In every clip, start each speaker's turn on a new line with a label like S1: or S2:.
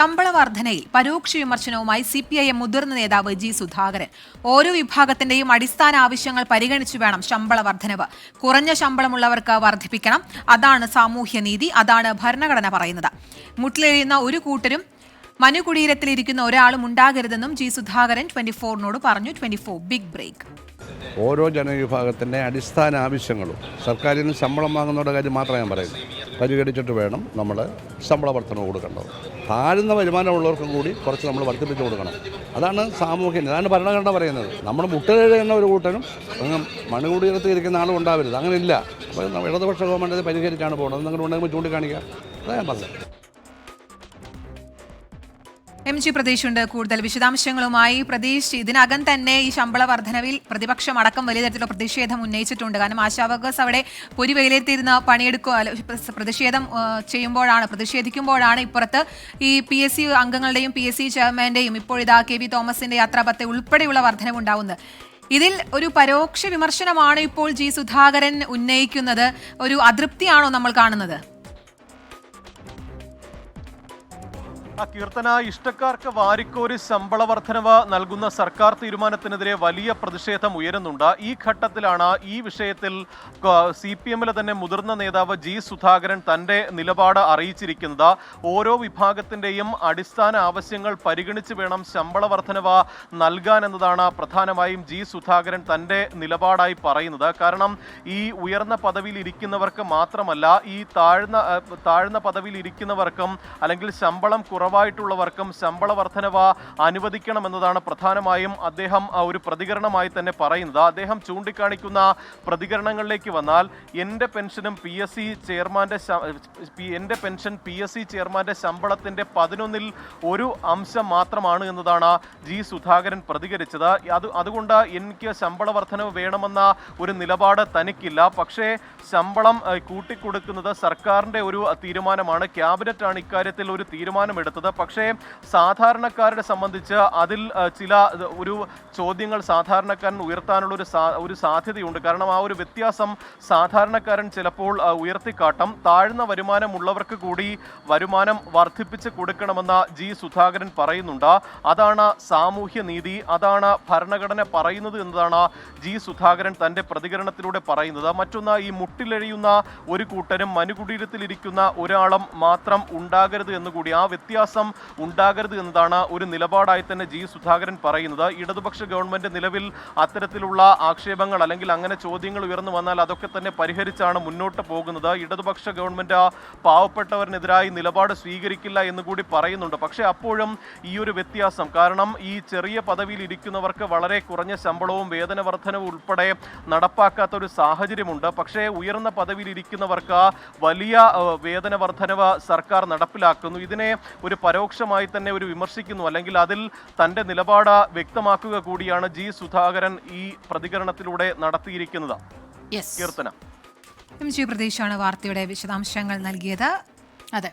S1: ശമ്പള വർധനയിൽ പരോക്ഷ വിമർശനവുമായി സി പി ഐ എം മുതിർന്ന നേതാവ് ജി സുധാകരൻ. ഓരോ വിഭാഗത്തിന്റെയും അടിസ്ഥാന ആവശ്യങ്ങൾ പരിഗണിച്ചു വേണം ശമ്പള വർധനവ് കുറഞ്ഞ ശമ്പളമുള്ളവർക്ക് വർദ്ധിപ്പിക്കണം. അതാണ് സാമൂഹ്യനീതി അതാണ് ഭരണഘടന പറയുന്നത്. മുട്ടിലെഴുന്ന ഒരു കൂട്ടരും മനുകുടീരത്തിലിരിക്കുന്ന ഒരാളും ഉണ്ടാകരുതെന്നും ജി സുധാകരൻ ട്വന്റി ഫോറിനോട് പറഞ്ഞു. Twenty four big break.
S2: ഓരോ ജനവിഭാഗത്തിന്റെ അടിസ്ഥാന ആവശ്യങ്ങളും സർക്കാരിൽ നിന്ന് ശമ്പളം വാങ്ങുന്നവരുടെ കാര്യം മാത്രമേ ഞാൻ പറയുന്നു പരിഗണിച്ചിട്ട് വേണം നമ്മൾ ശമ്പള വർധന കൊടുക്കേണ്ടത്. താഴ്ന്ന വരുമാനമുള്ളവർക്കും കൂടി കുറച്ച് നമ്മൾ വർദ്ധിപ്പിച്ച് കൊടുക്കണം. അതാണ് സാമൂഹ്യം അതാണ് ഭരണഘടന പറയുന്നത്. നമ്മൾ മുട്ടകഴുകുന്ന ഒരു കൂട്ടനും മണുകൂടിയിടത്ത് ഇരിക്കുന്ന ആളും ഉണ്ടാവരുത്. അങ്ങനെ ഇല്ല അപ്പോൾ ഇടതുപക്ഷ ഗവൺമെന്റ് പരിഹരിച്ചാണ് പോകുന്നത് നിങ്ങൾ ഉണ്ടെങ്കിൽ ചൂണ്ടിക്കാണിക്കുക. അതാണ് പറഞ്ഞത്.
S1: എം ജി പ്രതീഷ് ഉണ്ട് കൂടുതൽ വിശദാംശങ്ങളുമായി പ്രതീഷ്. ഇതിനകം തന്നെ ഈ ശമ്പള വർധനവിൽ പ്രതിപക്ഷം അടക്കം വലിയ തരത്തിലുള്ള പ്രതിഷേധം ഉന്നയിച്ചിട്ടുണ്ട്. കാരണം ആശാ വർക്കേഴ്സ് അവിടെ പൊരി വെയിലെത്തിയിരുന്ന പണിയെടുക്കുക. പ്രതിഷേധം ചെയ്യുമ്പോഴാണ് പ്രതിഷേധിക്കുമ്പോഴാണ് ഇപ്പുറത്ത് ഈ പി എസ് സി അംഗങ്ങളുടെയും പി എസ് സി ചെയർമാന്റെയും ഇപ്പോൾ ഇതാ കെ വി തോമസിന്റെ യാത്രാപത്തെ ഉൾപ്പെടെയുള്ള വർധനവുണ്ടാവുന്നത്. ഇതിൽ ഒരു പരോക്ഷ വിമർശനമാണ് ഇപ്പോൾ ജി സുധാകരൻ ഉന്നയിക്കുന്നത്. ഒരു അതൃപ്തിയാണോ നമ്മൾ കാണുന്നത്?
S3: ആ കീർത്തന ഇഷ്ടക്കാർക്ക് വാരിക്കോരി ശമ്പള വർധനവ് നൽകുന്ന സർക്കാർ തീരുമാനത്തിനെതിരെ വലിയ പ്രതിഷേധം ഉയരുന്നുണ്ട്. ഈ ഘട്ടത്തിലാണ് ഈ വിഷയത്തിൽ സി പി എമ്മിലെ തന്നെ മുതിർന്ന നേതാവ് ജി സുധാകരൻ തന്റെ നിലപാട് അറിയിച്ചിരിക്കുന്നത്. ഓരോ വിഭാഗത്തിന്റെയും അടിസ്ഥാന ആവശ്യങ്ങൾ പരിഗണിച്ച് വേണം ശമ്പള വർധനവ് നൽകാൻ എന്നതാണ് പ്രധാനമായും ജി സുധാകരൻ തന്റെ നിലപാടായി പറയുന്നത്. കാരണം ഈ ഉയർന്ന പദവിയിൽ ഇരിക്കുന്നവർക്ക് മാത്രമല്ല ഈ താഴ്ന്ന താഴ്ന്ന പദവിയിൽ ഇരിക്കുന്നവർക്കും അല്ലെങ്കിൽ ശമ്പളം കുറവായിട്ടുള്ളവർക്കും ശമ്പള വർധനവ അനുവദിക്കണമെന്നതാണ് പ്രധാനമായും അദ്ദേഹം ഒരു പ്രതികരണമായി തന്നെ പറയുന്നത്. അദ്ദേഹം ചൂണ്ടിക്കാണിക്കുന്ന പ്രതികരണങ്ങളിലേക്ക് വന്നാൽ എന്റെ പെൻഷനും പി എസ് സി ചെയർമാന്റെ എന്റെ പെൻഷൻ പി എസ് സി ചെയർമാന്റെ ശമ്പളത്തിന്റെ പതിനൊന്നിൽ ഒരു അംശം മാത്രമാണ് എന്നതാണ് ജി സുധാകരൻ പ്രതികരിച്ചത്. അത് അതുകൊണ്ട് എനിക്ക് ശമ്പള വർധനവ് വേണമെന്ന ഒരു നിലപാട് തനിക്കില്ല. പക്ഷേ ശമ്പളം കൂട്ടിക്കൊടുക്കുന്നത് സർക്കാരിന്റെ ഒരു തീരുമാനമാണ്. ക്യാബിനറ്റാണ് ഇക്കാര്യത്തിൽ ഒരു തീരുമാനമെടുത്തത്. പക്ഷേ സാധാരണക്കാരുടെ സംബന്ധിച്ച് അതിൽ ചില ഒരു ചോദ്യങ്ങൾ സാധാരണക്കാരൻ ഉയർത്താനുള്ള ഒരു ഒരു സാധ്യതയുണ്ട്. കാരണം ആ ഒരു വ്യത്യാസം സാധാരണക്കാരൻ ചിലപ്പോൾ ഉയർത്തിക്കാട്ടും. താഴ്ന്ന വരുമാനമുള്ളവർക്ക് കൂടി വരുമാനം വർദ്ധിപ്പിച്ച് കൊടുക്കണമെന്ന ജി. സുധാകരൻ പറയുന്നുണ്ട്. അതാണ് സാമൂഹ്യ നീതി അതാണ് ഭരണഘടന പറയുന്നത് എന്നതാണ് ജി. സുധാകരൻ തന്റെ പ്രതികരണത്തിലൂടെ പറയുന്നത്. മറ്റൊന്ന് ഈ മുട്ടിലെഴിയുന്ന ഒരു കൂട്ടരും മനുകുടീരത്തിലിരിക്കുന്ന ഒരാളും മാത്രം ഉണ്ടാകരുത് എന്നുകൂടി. ആ വ്യത്യാസം ഉണ്ടാകരുത് എന്നതാണ് ഒരു നിലപാടായി തന്നെ ജി സുധാകരൻ പറയുന്നത്. ഇടതുപക്ഷ ഗവൺമെന്റ് നിലവിൽ അത്തരത്തിലുള്ള ആക്ഷേപങ്ങൾ അല്ലെങ്കിൽ അങ്ങനെ ചോദ്യങ്ങൾ ഉയർന്നു വന്നാൽ അതൊക്കെ തന്നെ പരിഹരിച്ചാണ് മുന്നോട്ട് പോകുന്നത്. ഇടതുപക്ഷ ഗവൺമെന്റ് പാവപ്പെട്ടവരിനെതിരായി നിലപാട് സ്വീകരിക്കില്ല എന്ന് കൂടി പറയുന്നുണ്ട്. പക്ഷേ അപ്പോഴും ഈ ഒരു വ്യത്യാസം കാരണം ഈ ചെറിയ പദവിയിൽ ഇരിക്കുന്നവർക്ക് വളരെ കുറഞ്ഞ ശമ്പളവും വേതന വർധനവും ഉൾപ്പെടെ നടപ്പാക്കാത്ത ഒരു സാഹചര്യമുണ്ട്. പക്ഷേ ഉയർന്ന പദവിയിൽ ഇരിക്കുന്നവർക്ക് വലിയ വേതന വർധനവ് സർക്കാർ നടപ്പിലാക്കുന്നു. ഇതിനെ ഒരു പരോക്ഷമായി തന്നെ ഒരു വിമർശിക്കുന്നു. അല്ലെങ്കിൽ അതിൽ തന്റെ നിലപാട് വ്യക്തമാക്കുക കൂടിയാണ് ജി സുധാകരൻ ഈ പ്രതികരണത്തിലൂടെ നടത്തിയിരിക്കുന്നത്. കീർത്തന.
S1: എം ജി പ്രദേശാണ് വാർത്തയുടെ വിശദാംശങ്ങൾ നൽകിയത്.
S4: അതെ.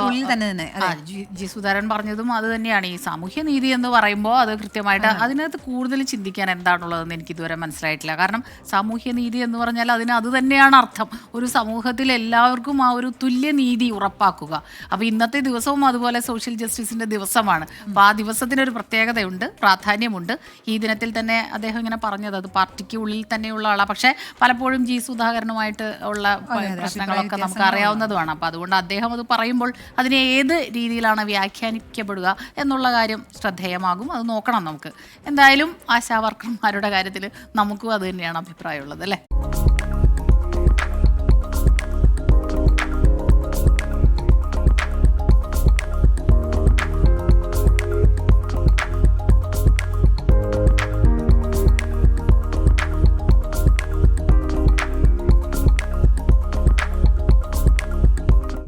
S1: ഉള്ളിൽ തന്നെ തന്നെ
S4: ജി- ജി സുധാരൻ പറഞ്ഞതും അത് തന്നെയാണ്. ഈ സാമൂഹ്യ നീതി എന്ന് പറയുമ്പോൾ അത് കൃത്യമായിട്ട് അതിനകത്ത് കൂടുതൽ ചിന്തിക്കാൻ എന്താണുള്ളതെന്ന് എനിക്ക് ഇതുവരെ മനസ്സിലായിട്ടില്ല. കാരണം സാമൂഹ്യ നീതി എന്ന് പറഞ്ഞാൽ അതിന് അത് തന്നെയാണ് അർത്ഥം. ഒരു സമൂഹത്തിൽ എല്ലാവർക്കും ആ ഒരു തുല്യ നീതി ഉറപ്പാക്കുക. അപ്പോൾ ഇന്നത്തെ ദിവസവും അതുപോലെ സോഷ്യൽ ജസ്റ്റിസിന്റെ ദിവസമാണ്. അപ്പോൾ ആ ദിവസത്തിന് ഒരു പ്രത്യേകതയുണ്ട് പ്രാധാന്യമുണ്ട്. ഈ ദിനത്തിൽ തന്നെ അദ്ദേഹം ഇങ്ങനെ പറഞ്ഞത് അത് പാർട്ടിക്ക് ഉള്ളിൽ തന്നെയുള്ള ആളാണ് പക്ഷേ പലപ്പോഴും ജി സുധാകരനുമായിട്ട് ഉള്ള പ്രശ്നങ്ങളൊക്കെ നമുക്ക് അറിയാവുന്നതുമാണ്. അപ്പോൾ അതുകൊണ്ട് അദ്ദേഹം അത് പറയുമ്പോൾ അതിനെ ഏത് രീതിയിലാണ് വ്യാഖ്യാനിക്കപ്പെടുക എന്നുള്ള കാര്യം ശ്രദ്ധേയമാകും. അത് നോക്കണം നമുക്ക്. എന്തായാലും ആശാവർക്കർമാരുടെ കാര്യത്തിൽ നമുക്കും അത് തന്നെയാണ് അഭിപ്രായമുള്ളത് അല്ലേ?